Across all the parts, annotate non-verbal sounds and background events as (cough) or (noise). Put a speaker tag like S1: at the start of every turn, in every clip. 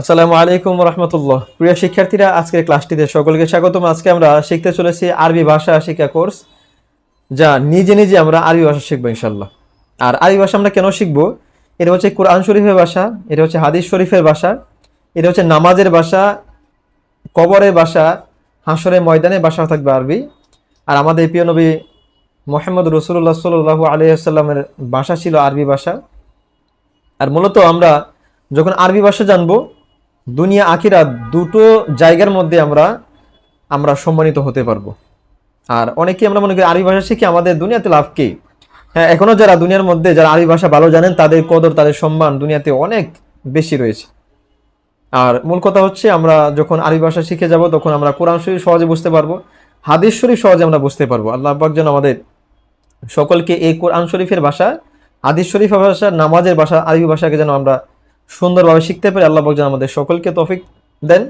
S1: আসসালামু আলাইকুম রহমতুল্লাহ প্রিয় শিক্ষার্থীরা, আজকের ক্লাসটিতে সকলকে স্বাগতম। আজকে আমরা শিখতে চলেছি আরবি ভাষা শিক্ষা কোর্স, যা নিজে নিজে আমরা আরবি ভাষা শিখব ইনশাল্লাহ আর আরবি ভাষা আমরা কেন শিখব? এটা হচ্ছে কোরআন শরীফের ভাষা, এটা হচ্ছে হাদিস শরীফের ভাষা, এটা হচ্ছে নামাজের ভাষা, কবরের ভাষা হাসরের ময়দানের ভাষা থাকবে আরবি। আর আমাদের প্রিয় নবী মোহাম্মদ রসুল্লাহ সাল্লু আলিয়াল্লামের ভাষা ছিল আরবি ভাষা। আর মূলত আমরা যখন আরবি ভাষা জানব দুনিয়া, আখিরা দুটো জায়গার মধ্যে আমরা আমরা সম্মানিত হতে পারব। আর অনেকে আমরা মনে করি আরবি ভাষা শিখে আমাদের দুনিয়াতে লাভ কি? হ্যাঁ এখনও যারা দুনিয়ার মধ্যে, যারা আরবি ভাষা ভালো জানেন, তাদের কদর, তাদের সম্মান দুনিয়াতে অনেক বেশি রয়েছে। আর মূল কথা হচ্ছে আমরা যখন আরবি ভাষা শিখে যাব, তখন আমরা কোরআন শরীফ সহজে বুঝতে পারব, হাদিস শরীফ সহজে আমরা বুঝতে পারব। আল্লাহ পাক যেন আমাদের সকলকে এই কোরআন শরীফের ভাষা, হাদিস শরীফের ভাষা, নামাজের ভাষা, আরবি ভাষাকে যেন আমরা সুন্দরভাবে শিখতে পারি আল্লাহ যেন আমাদের সকলকে তফিক দেন।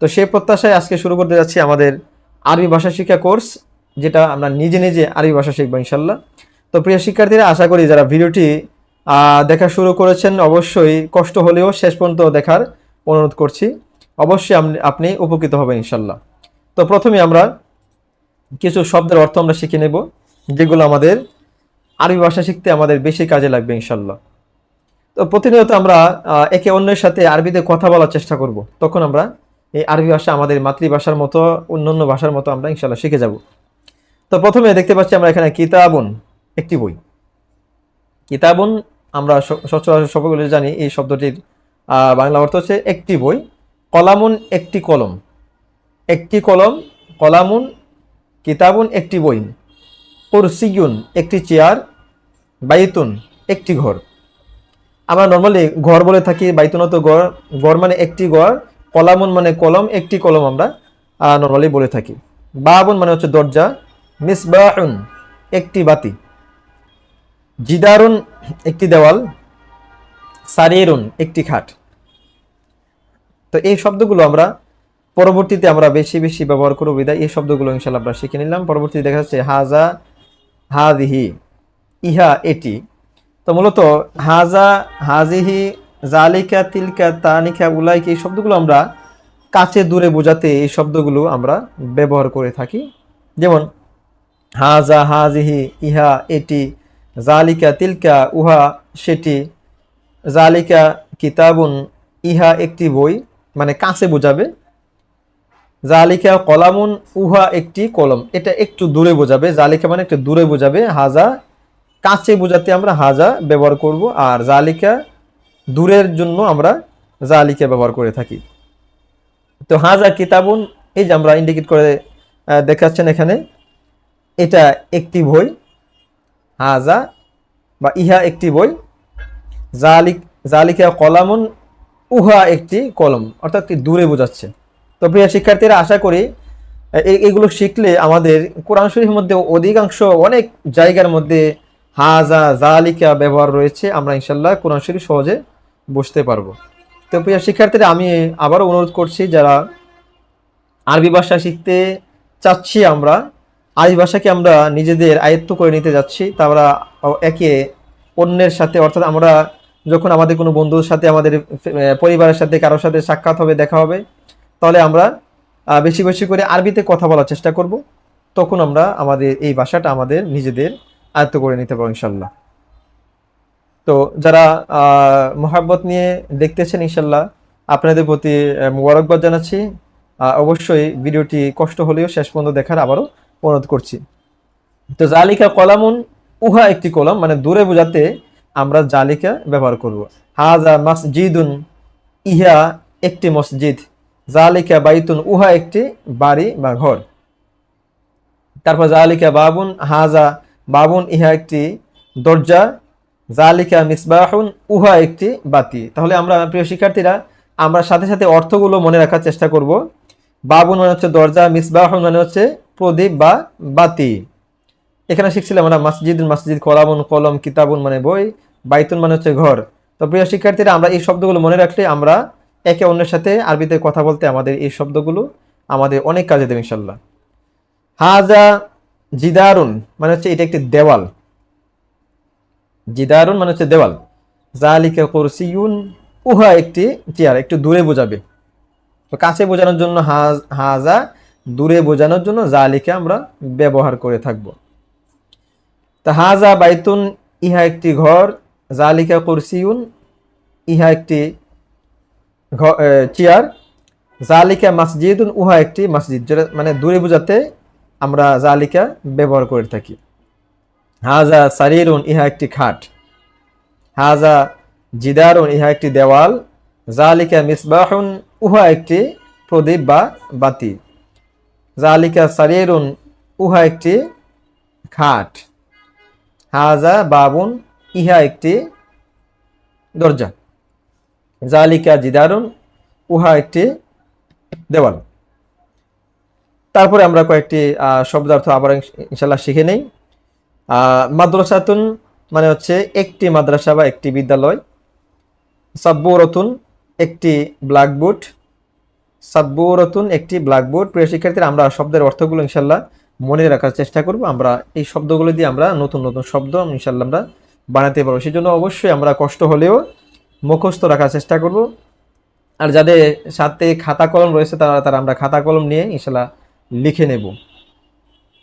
S1: তো সেই প্রত্যাশায় আজকে শুরু করতে যাচ্ছি আমাদের আরবি ভাষা শিক্ষা কোর্স, যেটা আমরা নিজে নিজে আরবি ভাষা শিখব ইনশাল্লাহ তো প্রিয় শিক্ষার্থীরা, আশা করি যারা ভিডিওটি দেখা শুরু করেছেন, অবশ্যই কষ্ট হলেও শেষ পর্যন্ত দেখার অনুরোধ করছি। অবশ্যই আপনি উপকৃত হবেন ইনশাল্লাহ তো প্রথমে আমরা কিছু শব্দের অর্থ আমরা শিখে নেব, যেগুলো আমাদের আরবি ভাষা শিখতে আমাদের বেশি কাজে লাগবে ইনশাল্লাহ তো প্রতিনিয়ত আমরা একে অন্যের সাথে আরবিতে কথা বলার চেষ্টা করব। তখন আমরা এই আরবি ভাষা আমাদের মাতৃভাষার মতো, অন্যান্য ভাষার মতো আমরা ইনশাল্লাহ শিখে যাব। তো প্রথমে দেখতে পাচ্ছি আমরা এখানে কিতাবুন, একটি বই। কিতাবুন, আমরা সচরাচর সকলে জানি, এই শব্দটির বাংলা অর্থ হচ্ছে একটি বই, কলামুন একটি কলম। একটি কলম, কলামুন, কিতাবুন একটি বই। কুরসিগুন একটি চেয়ার, বাইতুন একটি ঘর। আমরা নর্মালি ঘর বলে থাকি বাইতুনত ঘর ঘর মানে একটি ঘর, কলামুন মানে কলম, একটি কলম আমরা নর্মালি বলে থাকি। বাবুন মানে হচ্ছে দরজা মিসবাহুন একটি বাতি, জিদারুন একটি দেওয়াল, সারিরুন একটি খাট। তো এই শব্দগুলো আমরা পরবর্তীতে আমরা বেশি বেশি ব্যবহার করব বিদায়। এই শব্দগুলো ইনশাল্লাহ আমরা শিখে নিলাম। পরবর্তীতে দেখা যাচ্ছে হাজা, হাদিহি, ইহা, এটি। তো মূলত হাজা, হাজিহি, জালিকা, তিলকা, তানিকা, উলাইকা এই শব্দগুলো আমরা কাছে দূরে বোঝাতে এই শব্দগুলো আমরা ব্যবহার করে থাকি। যেমন, হাজা, হাজিহি, ইহা, এটি, জালিকা, তিলকা, উহা, সেটি, জালিকা, কিতাবুন, ইহা, একটি বই মানে কাছে বোঝাবে। জালিকা, কলামুন, উহা, একটি কলম। এটা একটু দূরে বোঝাবে। জালিকা মানে একটু দূরে বোঝাবে। হাজা কাছে বোঝাতে আমরা হাজা ব্যবহার করব আর জালিকা দূরের জন্য আমরা জালিকা ব্যবহার করে থাকি। তো হাজা কিতাবুন, এই যে আমরা ইন্ডিকেট করে দেখাচ্ছেন এখানে, এটা একটি বই, হাজা বা ইহা একটি বই, জালিক, জালিকা কলামুন, উহা একটি কলম, অর্থাৎ দূরে বোঝাচ্ছে। তো প্রিয় শিক্ষার্থীরা, আশা করি এগুলো শিখলে আমাদের কোরআন শরীফের মধ্যে অধিকাংশ অনেক জায়গার মধ্যে হাজা জালিকা ব্যবহার রয়েছে, আমরা ইনশাল্লাহ কোরআন শরীফ সহজে বুঝতে পারব। তো প্রিয় শিক্ষার্থীরা, আমি আবারও অনুরোধ করছি, যারা আরবি ভাষা শিখতে চাচ্ছি আমরা, আরবি ভাষাকে আমরা নিজেদের আয়ত্ত করে নিতে যাচ্ছি তা আমরা একে অন্যের সাথে, অর্থাৎ আমরা যখন আমাদের কোনো বন্ধুর সাথে, আমাদের পরিবারের সাথে, কারোর সাথে সাক্ষাৎ হবে, দেখা হবে, তাহলে আমরা বেশি বেশি করে আরবিতে কথা বলার চেষ্টা করব। তখন আমরা আমাদের এই ভাষাটা আমাদের নিজেদের আয়ত্ত করে নিতে পারব ইনশাল্লাহ তো যারা মোহাব্বত নিয়ে দেখতেছেন ইনশাল্লাহ আপনাদের প্রতি মোবারকবাদ জানাচ্ছি। অবশ্যই ভিডিওটি কষ্ট হলেও শেষ পর্যন্ত দেখার আবারও অনুরোধ করছি। তো জালিকা কলামুন, উহা একটি কলম মানে দূরে বোঝাতে আমরা জালিকা ব্যবহার করব। হাজা মসজিদুন, ইহা একটি মসজিদ। জালিকা বাইতুন, উহা একটি বাড়ি বা ঘর। তারপর জালিকা বাবুন, হাজা বাবুন, ইহা একটি দরজা জালিকা মিসবাহুন, উহা একটি বাতি। তাহলে আমরা, প্রিয় শিক্ষার্থীরা, আমরা সাথে সাথে অর্থগুলো মনে রাখার চেষ্টা করব। বাবুন মানে হচ্ছে দরজা, মিসবাহুন মানে হচ্ছে প্রদীপ বা বাতি। এখানে শিখছিলাম আমরা মসজিদ মসজিদ, কলামুন কলম, কিতাবুন মানে বই, বাইতুন মানে হচ্ছে ঘর। তো প্রিয় শিক্ষার্থীরা, আমরা এই শব্দগুলো মনে রাখলে আমরা একে অন্যের সাথে আরবিতে কথা বলতে আমাদের এই শব্দগুলো আমাদের অনেক কাজে দেবে ইনশাল্লাহ হাজা জিদারুন মানে হচ্ছে এটা একটি দেওয়াল। জিদারুন মানে হচ্ছে দেওয়াল। জালিকা কুরসিউন, উহা একটি চেয়ার, একটু দূরে বোঝাবে। তো কাছে বোঝানোর জন্য হাজ দূরে বোঝানোর জন্য জালিকা আমরা ব্যবহার করে থাকব। তা হাজা বাইতুন, ইহা একটি ঘর। জালিকা কুরসিউন, ইহা একটি চেয়ার। জালিকা মসজিদুন, উহা একটি মসজিদ, যেটা মানে দূরে বোঝাতে আমরা জালিকা ব্যবহার করে থাকি। হাজা সারিরুন, ইহা একটি খাট। হাজা জিদারুন, ইহা একটি দেওয়াল। জালিকা মিসবাহুন, উহা একটি প্রদীপ বা বাতি। জালিকা সারিরুন, উহা একটি খাট। হাজা বাবুন, ইহা একটি দরজা। জালিকা জিদারুন, উহা একটি দেওয়াল। তারপরে আমরা কয়েকটি শব্দার্থ আবার ইনশাল্লাহ শিখে নেই। মাদ্রাসাতুন মানে হচ্ছে একটি মাদ্রাসা বা একটি বিদ্যালয়। সাব্বুরতুন একটি ব্ল্যাকবোর্ড। সাব্বুরতুন একটি ব্ল্যাকবোর্ড। প্রিয় শিক্ষার্থীরা, আমরা শব্দের অর্থগুলো ইনশাল্লাহ মনে রাখার চেষ্টা করব। আমরা এই শব্দগুলো দিয়ে আমরা নতুন নতুন শব্দ ইনশাল্লাহ আমরা বানাতে পারব। সেই জন্য অবশ্যই আমরা কষ্ট হলেও মুখস্থ রাখার চেষ্টা করব। আর যাদের সাথে খাতা কলম রয়েছে, তারা তারা আমরা খাতা কলম নিয়ে ইনশাল্লাহ লিখে নেব।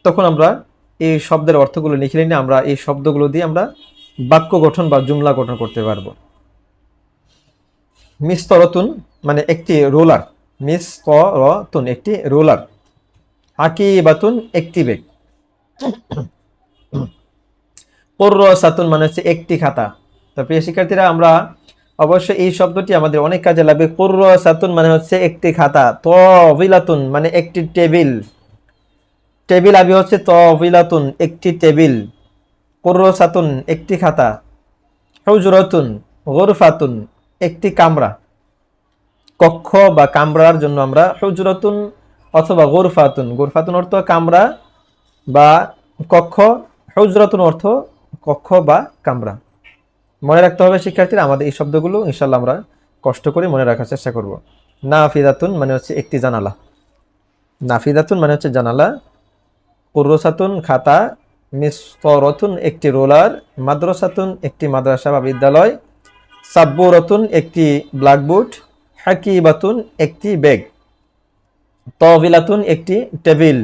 S1: তখন আমরা এই শব্দের অর্থগুলো লিখে নিয়ে আমরা এই শব্দগুলো দিয়ে আমরা বাক্য গঠন বা জুমলা গঠন করতে পারব। মিস্তরতুন মানে একটি রোলার। মিস্তরতুন একটি রোলার। হাকিবাতুন একটি বেগ। (coughs) সাতুন মানে হচ্ছে একটি খাতা। তো প্রিয় শিক্ষার্থীরা, আমরা অবশ্যই এই শব্দটি আমাদের অনেক কাজে লাগবে। সাতুন মানে হচ্ছে একটি খাতা। তবিলাতুন মানে একটি টেবিল। টেবিল আবি হচ্ছে তবিলাতুন একটি টেবিল। সাতুন একটি খাতা। হুজরতুন, গরফাতুন, একটি কামরা। কক্ষ বা কামরার জন্য আমরা হুজরতুন অথবা গোরফাতুন। গোরফাতুন অর্থ কামরা বা কক্ষ। হুজরতুন অর্থ কক্ষ বা কামরা। মনে রাখতে হবে শিক্ষার্থীরা, আমাদের এই শব্দগুলো ইনশাল্লাহ আমরা কষ্ট করে মনে রাখার চেষ্টা করব। নাফিদাতুন মানে হচ্ছে একটি জানালা। নাফিদাতুন মানে হচ্ছে জানালা। কুরসাতুন খাতা মিস্তরতুন একটি রোলার, মাদ্রাসাতুন একটি মাদ্রাসা বা বিদ্যালয়, সাব্বুরতুন একটি ব্ল্যাকবোর্ড, হাকিবাতুন একটি ব্যাগ তবিলাতুন একটি টেবিল।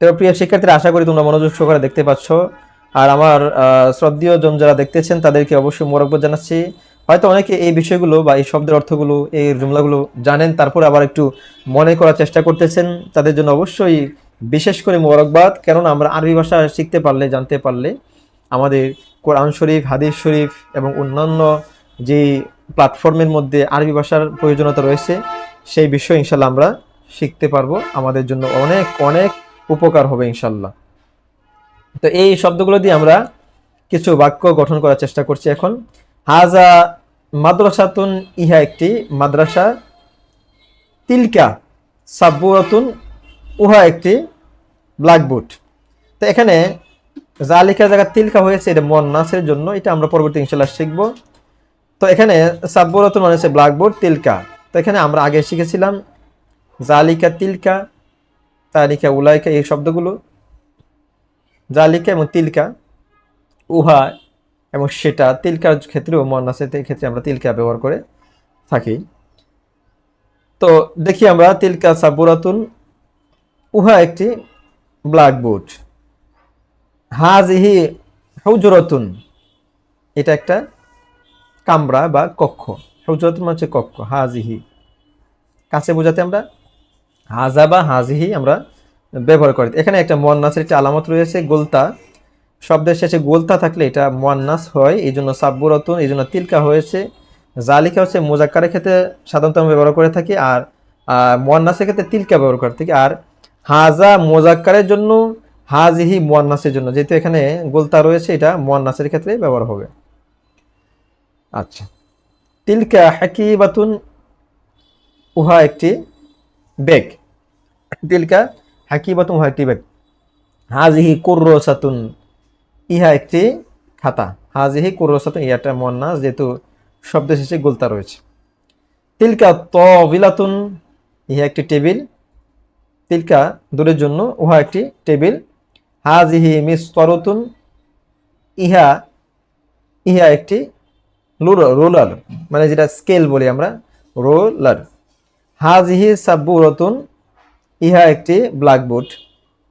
S1: তো প্রিয় শিক্ষার্থীরা, আশা করি তোমরা মনোযোগ সহকারে দেখতে পাচ্ছ। আর আমার শ্রদ্ধীয় জন যারা দেখতেছেন, তাদেরকে অবশ্যই মোরকবত জানাচ্ছি। হয়তো অনেকে এই বিষয়গুলো বা এই শব্দের অর্থগুলো, এই জুমলাগুলো জানেন, তারপর আবার একটু মনে করার চেষ্টা করতেছেন। তাদের জন্য অবশ্যই বিশেষ করে মোরকবাদ কেননা আমরা আরবি ভাষা শিখতে পারলে, জানতে পারলে আমাদের কোরআন শরীফ, হাদিস শরীফ এবং অন্যান্য যে প্ল্যাটফর্মের মধ্যে আরবি ভাষার প্রয়োজনীয়তা রয়েছে, সেই বিষয় ইনশাল্লাহ আমরা শিখতে পারব। আমাদের জন্য অনেক অনেক উপকার হবে ইনশাল্লাহ। তো এই শব্দগুলো দিয়ে আমরা কিছু বাক্য গঠন করার চেষ্টা করছি এখন। হাজা মাদ্রাসাতুন, ইহা একটি মাদ্রাসা। তিলকা সাব্বুরাতুন, উহা একটি ব্ল্যাকবোর্ড। তো এখানে যা জালিকা জায়গা তিলকা হয়েছে, এটা মন্নাসের জন্য, এটা আমরা পরবর্তী ইনশাল্লাহ শিখব। তো এখানে সাব্বুরাতুন মানে হচ্ছে ব্ল্যাকবোর্ড, তিলকা। তো এখানে আমরা আগে শিখেছিলাম, জালিকা তিলকা, তালিকা উলাইকা, এই শব্দগুলো। জালিকা এবং তিলকা, উহা এবং সেটা তিলকার ক্ষেত্রেও মন মন্নাসের ক্ষেত্রে আমরা তিলকা ব্যবহার করে থাকি। তো দেখি আমরা তিলকা সাবুরাতুন, উহা একটি ব্ল্যাকবোর্ড। হাজিহি হুজরতুন, এটা একটা কামরা বা কক্ষ। হুজরতুন মানে হচ্ছে কক্ষ, হাজিহি। কাছে বোঝাতে আমরা হাজা বা হাজিহি আমরা ব্যবহার করে। এখানে একটা মোয়ান্নাসের একটা আলামত রয়েছে, গোলতা। শব্দের শেষে গোলতা থাকলে এটা মোয়ান্নাস হয়, এই জন্য সাব্বুরতুন, এই জন্য তিলকা হয়েছে। জালিকা হচ্ছে মোজাক্কারের ক্ষেত্রে সাধারণত আমরা ব্যবহার করে থাকি আর মোয়ান্নাসের ক্ষেত্রে তিলকা ব্যবহার করে থাকি। আর হাজা মোজাক্কারের জন্য, হাজিহি মোয়ান্নাসের জন্য, যেহেতু এখানে গোলতা রয়েছে, এটা মোয়ান্নাসের ক্ষেত্রে ব্যবহার হবে। আচ্ছা। তিলকা হাকিবাতুন, উহা একটি বেগ। তিলকা হাকিবাতুন উহা একটি বেগ হাজিহি কুর্রসাতুন, ইহা একটি খাতা। হাজিহি কুর্রসাতুন ইহাটা মন্নাস যেহেতু শব্দ শেষে গোলতা রয়েছে। তিলকা তবিলাতুন ইহা একটি টেবিল। তিলকা দূরের জন্য উহা একটি টেবিল। হাজিহি মিস্তরতুন, ইহা ইহা একটি রোলার মানে যেটা স্কেল বলি আমরা, রোলার। হাজিহি সাব্বুরতুন ইহা একটি ব্ল্যাকবোর্ড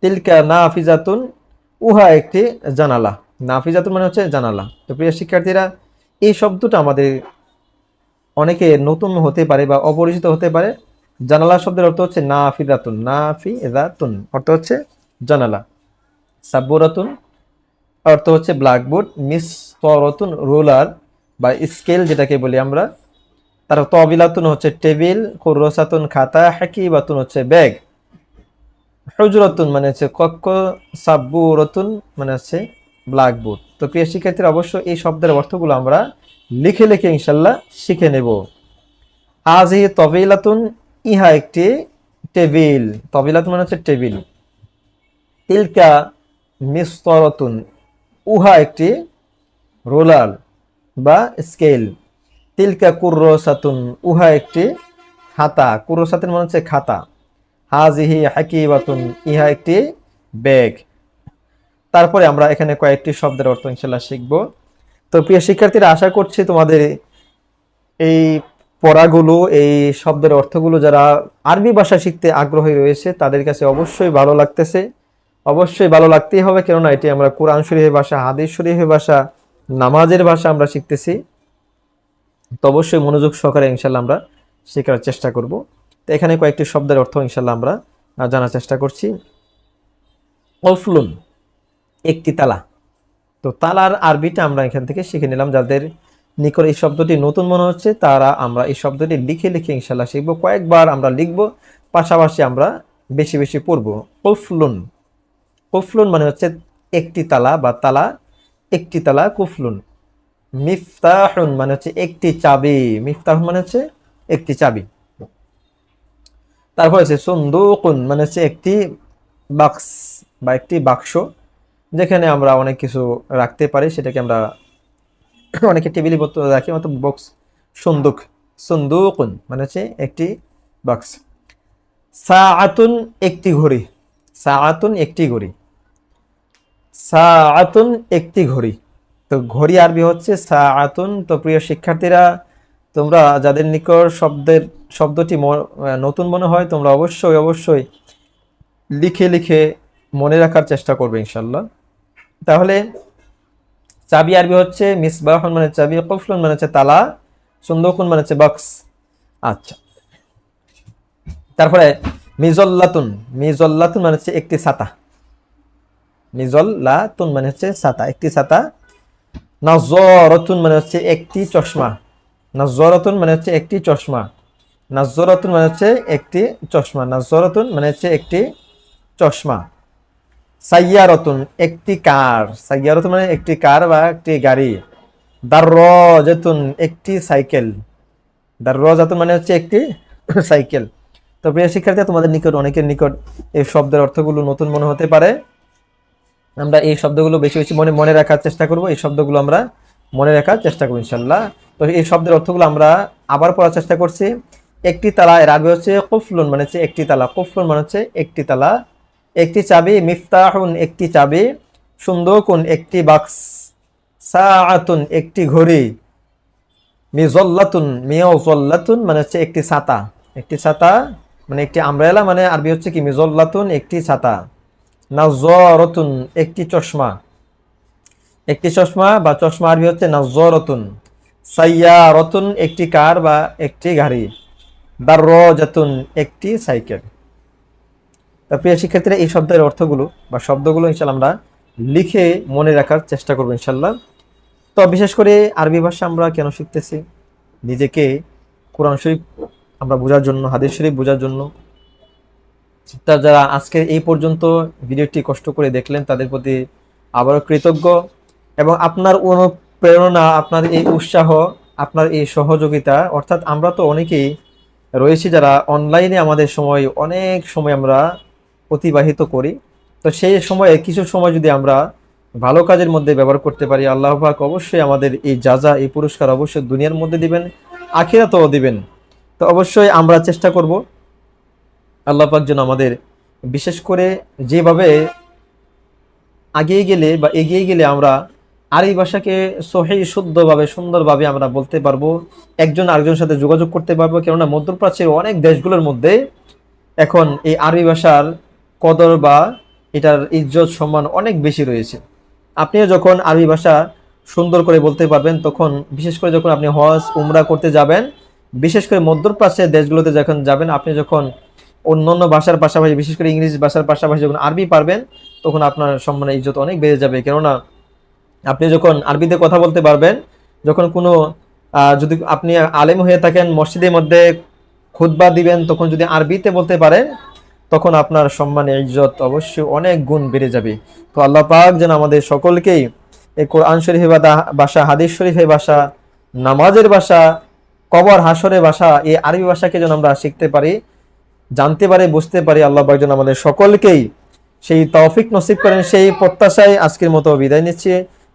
S1: তিলকা নাফিজাতুন, উহা একটি জানালা। নাফিজাতুন মানে হচ্ছে জানালা। তো প্রিয় শিক্ষার্থীরা, এই শব্দটা আমাদের অনেকে নতুন হতে পারে বা অপরিচিত হতে পারে। জানালা শব্দের অর্থ হচ্ছে নাফিদাতুন নাফিদাতুন অর্থ হচ্ছে জানালা। সাব্বুরাতুন অর্থ হচ্ছে ব্ল্যাকবোর্ড মিসরতুন রোলার বা স্কেল যেটাকে বলি আমরা। তার তবিলাতুন হচ্ছে টেবিল। কুরসাতুন খাতা। হাকিবাতুন হচ্ছে ব্যাগ। হজরতুন মানে হচ্ছে কক্ষ সাব্বুরতুন মানে হচ্ছে ব্ল্যাকবোর্ড। তো প্রিয় শিক্ষার্থীরা অবশ্য এই শব্দের অর্থগুলো আমরা লিখে লিখে ইনশাল্লাহ শিখে নেব। আজ এই তবিলাতুন, ইহা একটি টেবিল। তবিলাতুন মানে হচ্ছে টেবিল। তিলকা মিস্তরতুন, উহা একটি রোলার বা স্কেল। তিলকা কুর্রসাতুন উহা একটি খাতা। কুর্রসাতুন মানে হচ্ছে খাতা। হাজিহি হাকিবাতুন ইহা একটি ব্যাগ। তারপরে আমরা এখানে কয়েকটি শব্দের অর্থ ইনশাল্লাহ শিখব। তো প্রিয় শিক্ষার্থীরা, আশা করছি তোমাদের এই পড়াগুলো, এই শব্দের অর্থগুলো যারা আরবি ভাষা শিখতে আগ্রহী রয়েছে, তাদের কাছে অবশ্যই ভালো লাগতেছে। অবশ্যই ভালো লাগতেই হবে, কেননা এটি আমরা কোরআন শরীফের ভাষা, হাদিস শরীফের ভাষা, নামাজের ভাষা আমরা শিখতেছি। তো অবশ্যই মনোযোগ সহকারে ইনশাল্লাহ আমরা শেখার চেষ্টা করব। তো এখানে কয়েকটি শব্দের অর্থ ইনশাল্লাহ আমরা জানার চেষ্টা করছি। অফলুন একটি তালা। তো তালার আরবিটা আমরা এখান থেকে শিখে নিলাম। যাদের নিকট এই শব্দটি নতুন মনে হচ্ছে, তারা আমরা এই শব্দটি লিখে লিখে ইনশাল্লাহ শিখব। কয়েকবার আমরা লিখব, পাশাপাশি আমরা বেশি বেশি পড়ব। কফলুন কুফলুন মানে হচ্ছে একটি তালা বা তালা, একটি তালা কুফলুন মিফতাহুন মানে হচ্ছে একটি চাবি। মিফতাহুন মানে হচ্ছে একটি চাবি। তারপর আছে সুন্দুকুন মানে হচ্ছে একটি বাক্স বা একটি বাক্স, যেখানে আমরা অনেক কিছু রাখতে পারি, সেটাকে আমরা (coughs) অনেকে টেবিলে রাখি মতো বক্স সুন্দুক, সুন্দুকুন মানে হচ্ছে একটি বাক্স। সাআতুন একটি ঘড়ি, সাআতুন একটি ঘড়ি, সাআতুন একটি ঘড়ি। তো ঘড়ি আরবি হচ্ছে সাআতুন। তো প্রিয় শিক্ষার্থীরা তোমরা যাদের নিকট শব্দের, শব্দটি নতুন মনে হয়, তোমরা অবশ্যই অবশ্যই লিখে লিখে মনে রাখার চেষ্টা করবে ইনশাল্লাহ তাহলে চাবি আরবি হচ্ছে মিস মিসবাহন মানে চাবি, কফলুন মানে হচ্ছে তালা সুন্দকুন মানে হচ্ছে বক্স। আচ্ছা। তারপরে মিজল্লাতুন মিজল্লাতুন মানে হচ্ছে একটি ছাতা। মিজল্লাতুন মানে হচ্ছে ছাতা, একটি ছাতা। নাজরতুন মানে হচ্ছে একটি চশমা। নাজরতুন মানে হচ্ছে একটি চশমা। নাজরতুন মানে হচ্ছে একটি চশমা। নাজরতুন মানে হচ্ছে একটি চশমা। সাইয়ারতুন, একটি কার। সাইয়ারতুন মানে একটি কার বা একটি গাড়ি। দাররাজাতুন, একটি সাইকেল। দাররাজাতুন মানে হচ্ছে একটি (coughs) সাইকেল। তো প্রিয় শিক্ষার্থী, তোমাদের নিকট, অনেকের নিকট এই শব্দের অর্থগুলো নতুন মনে হতে পারে। আমরা এই শব্দগুলো বেশি বেশি মনে মনে রাখার চেষ্টা করব। এই শব্দগুলো আমরা মনে রাখার চেষ্টা করব ইনশাল্লাহ তো এই শব্দের অর্থগুলো আমরা আবার পড়ার চেষ্টা করছি। একটি তালা এর আগে হচ্ছে কুফলুন মানে হচ্ছে একটি তালা। কুফলুন মানে হচ্ছে একটি তালা। একটি চাবি, মিফতাহুন একটি চাবি সুন্দকুন একটি বাক্স, সাআতুন একটি ঘড়ি, মিজল্লাতুন মিয়াজল্লাতুন মানে হচ্ছে একটি ছাতা। একটি ছাতা মানে একটি আমব্রেলা মানে আরবি হচ্ছে কি? মিজল্লাতুন একটি ছাতা। নাজরতুন একটি চশমা। একটি চশমা বা চশমা আরবি হচ্ছে নাজরতুন সাইয়ারতুন একটি কার বা একটি গাড়ি। দাররাজাতুন একটি সাইকেল। প্রিয় শিক্ষার্থীরা, এই শব্দের অর্থগুলো বা শব্দগুলো ইনশাল্লাহ আমরা লিখে মনে রাখার চেষ্টা করব ইনশাল্লাহ তো বিশেষ করে আরবি ভাষা আমরা কেন শিখতেছি? নিজেকে কোরআন শরীফ আমরা বোঝার জন্য, হাদিস শরীফ বোঝার জন্য। তা যারা আজকে এই পর্যন্ত ভিডিওটি কষ্ট করে দেখলেন, তাদের প্রতি আবারও কৃতজ্ঞ। এবং আপনার অনুপ্রেরণা আপনার এই উৎসাহ, আপনার এই সহযোগিতা, অর্থাৎ আমরা তো অনেকেই রয়েছি যারা অনলাইনে আমাদের সময়, অনেক সময় আমরা অতিবাহিত করি। তো সেই সময়ে, কিছু সময় যদি আমরা ভালো কাজের মধ্যে ব্যবহার করতে পারি, আল্লাহ পাক অবশ্যই আমাদের এই যাজা এই পুরস্কার অবশ্যই দুনিয়ার মধ্যে দিবেন, আখিরাতেও দিবেন। তো অবশ্যই আমরা চেষ্টা করব, আল্লাহ পাক যেন আমাদের বিশেষ করে যেভাবে আগিয়ে গেলে বা এগিয়ে গেলে আমরা আরবি ভাষাকে সহি, শুদ্ধভাবে, সুন্দরভাবে আমরা বলতে পারব। একজন আরেকজনের সাথে যোগাযোগ করতে পারব। কেননা মধ্যপ্রাচ্যের অনেক দেশগুলোর মধ্যে এখন এই আরবি ভাষার কদর বা এটার ইজ্জত সম্মান অনেক বেশি রয়েছে। আপনিও যখন আরবি ভাষা সুন্দর করে বলতে পারবেন, তখন বিশেষ করে যখন আপনি হজ, উমরা করতে যাবেন, বিশেষ করে মধ্যপ্রাচ্যের দেশগুলোতে যখন যাবেন, আপনি যখন অন্যান্য ভাষার পাশাপাশি, বিশেষ করে ইংরেজি ভাষার পাশাপাশি যখন আরবি পারবেন, তখন আপনার সম্মানের ইজ্জত অনেক বেড়ে যাবে। কেননা আপনি যখন আরবিতে কথা বলতে পারবেন, যখন কোনো যদি আপনি আলেম হয়ে থাকেন, মসজিদের মধ্যে খুতবা দিবেন, তখন যদি আরবিতে বলতে পারেন, তখন আপনার সম্মানে ইজ্জত অবশ্যই অনেক গুণ বেড়ে যাবে। তো আল্লাহ পাক যেন আমাদের সকলকেই এই কোরআন শরীফে বা দা- ভাষা, হাদিস শরীফের ভাষা, নামাজের বাসা কবর হাসরের ভাষা, এই আরবি ভাষাকে যেন আমরা শিখতে পারি, জানতে পারি, বুঝতে পারি, আল্লাহ পাক যেন আমাদের সকলকেই সেই তৌফিক নসিব করেন, সেই প্রত্যাশায় আজকের মতো বিদায় নিচ্ছি।